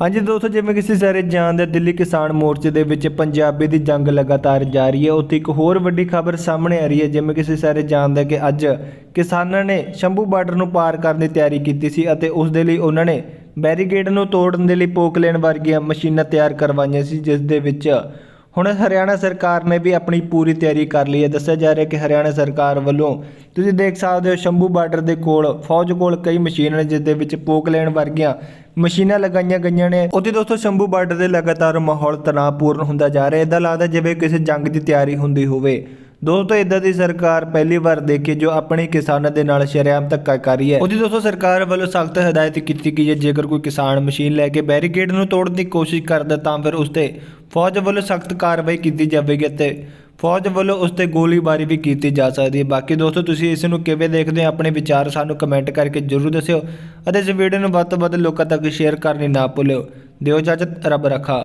ਹਾਂਜੀ ਦੋਸਤੋ, ਜਿਵੇਂ ਕਿਸੇ ਸਾਰੇ ਜਾਣਦੇ ਦਿੱਲੀ ਕਿਸਾਨ ਮੋਰਚੇ ਦੇ ਵਿੱਚ ਪੰਜਾਬੀ ਦੀ ਜੰਗ ਲਗਾਤਾਰ ਜਾਰੀ ਹੈ। ਉੱਥੇ ਇੱਕ ਹੋਰ ਵੱਡੀ ਖਬਰ ਸਾਹਮਣੇ ਆ ਰਹੀ ਹੈ, ਜਿਵੇਂ ਕਿਸੇ ਸਾਰੇ ਜਾਣਦੇ ਕਿ ਅੱਜ ਕਿਸਾਨਾਂ ਨੇ ਸ਼ੰਭੂ ਬਾਰਡਰ ਨੂੰ ਪਾਰ ਕਰਨ ਦੀ ਤਿਆਰੀ ਕੀਤੀ ਸੀ ਅਤੇ ਉਸ ਦੇ ਲਈ ਉਹਨਾਂ ਨੇ ਬੈਰੀਕੇਡ ਨੂੰ ਤੋੜਨ ਦੇ ਲਈ ਪੋਕਲੇਨ ਵਰਗੀਆਂ ਮਸ਼ੀਨਾਂ ਤਿਆਰ ਕਰਵਾਈਆਂ ਸੀ, ਜਿਸ ਦੇ ਵਿੱਚ ਹੁਣ ਹਰਿਆਣਾ ਸਰਕਾਰ ਨੇ ਵੀ ਆਪਣੀ ਪੂਰੀ ਤਿਆਰੀ ਕਰ ਲਈ ਹੈ। ਦੱਸਿਆ ਜਾ ਰਿਹਾ ਕਿ ਹਰਿਆਣਾ ਸਰਕਾਰ ਵੱਲੋਂ ਤੁਸੀਂ ਦੇਖ ਸਕਦੇ ਹੋ, ਸ਼ੰਭੂ ਬਾਰਡਰ ਦੇ ਕੋਲ, ਫੌਜ ਕੋਲ ਕਈ ਮਸ਼ੀਨਾਂ ਨੇ, ਜਿਸ ਦੇ ਵਿੱਚ ਪੋਕ ਲੈਣ ਵਰਗੀਆਂ ਮਸ਼ੀਨਾਂ ਲਗਾਈਆਂ ਗਈਆਂ ਨੇ। ਉੱਥੇ ਦੋਸਤੋ, ਸ਼ੰਭੂ ਬਾਰਡਰ ਦੇ ਲਗਾਤਾਰ ਮਾਹੌਲ ਤਣਾਅਪੂਰਨ ਹੁੰਦਾ ਜਾ ਰਿਹਾ ਹੈ। ਇਦਾਂ ਲੱਗਦਾ ਜਿਵੇਂ ਕਿਸੇ ਜੰਗ ਦੀ ਤਿਆਰੀ ਹੁੰਦੀ ਹੋਵੇ। ਦੋਸਤੋ ਇਦਾਂ ਦੀ ਸਰਕਾਰ ਪਹਿਲੀ ਵਾਰ ਦੇਖੀ ਜੋ ਆਪਣੇ ਕਿਸਾਨਾਂ ਦੇ ਨਾਲ ਸ਼ਰੇਆਮ ਧੱਕਾ ਕਰ ਰਹੀ ਹੈ। ਉਹਦੀ ਦੋਸਤੋ, ਸਰਕਾਰ ਵੱਲੋਂ ਸਖਤ ਹਦਾਇਤ ਕੀਤੀ ਗਈ ਹੈ, ਜੇਕਰ ਕੋਈ ਕਿਸਾਨ ਮਸ਼ੀਨ ਲੈ ਕੇ ਬੈਰੀਕੇਡ ਨੂੰ ਤੋੜਨ ਦੀ ਕੋਸ਼ਿਸ਼ ਕਰਦਾ ਤਾਂ ਫਿਰ ਉਸ ਤੇ ਫੌਜ ਵੱਲੋਂ ਸਖਤ ਕਾਰਵਾਈ ਕੀਤੀ ਜਾਵੇਗੀ ਅਤੇ ਫੌਜ ਵੱਲੋਂ ਉਸ ਤੇ ਗੋਲੀਬਾਰੀ ਵੀ ਕੀਤੀ ਜਾ ਸਕਦੀ ਹੈ। ਬਾਕੀ ਦੋਸਤੋ, ਤੁਸੀਂ ਇਸ ਨੂੰ ਕਿਵੇਂ ਦੇਖਦੇ ਹੋ? ਆਪਣੇ ਵਿਚਾਰ ਸਾਨੂੰ ਕਮੈਂਟ ਕਰਕੇ ਜਰੂਰ ਦੱਸਿਓ ਅਤੇ ਇਸ ਵੀਡੀਓ ਨੂੰ ਵੱਧ ਤੋਂ ਵੱਧ ਲੋਕਾਂ ਤੱਕ ਸ਼ੇਅਰ ਕਰਨੀ ਨਾ ਭੁੱਲਿਓ। ਦਿਓ ਇਜਾਜ਼ਤ, ਰੱਬ ਰੱਖਾ।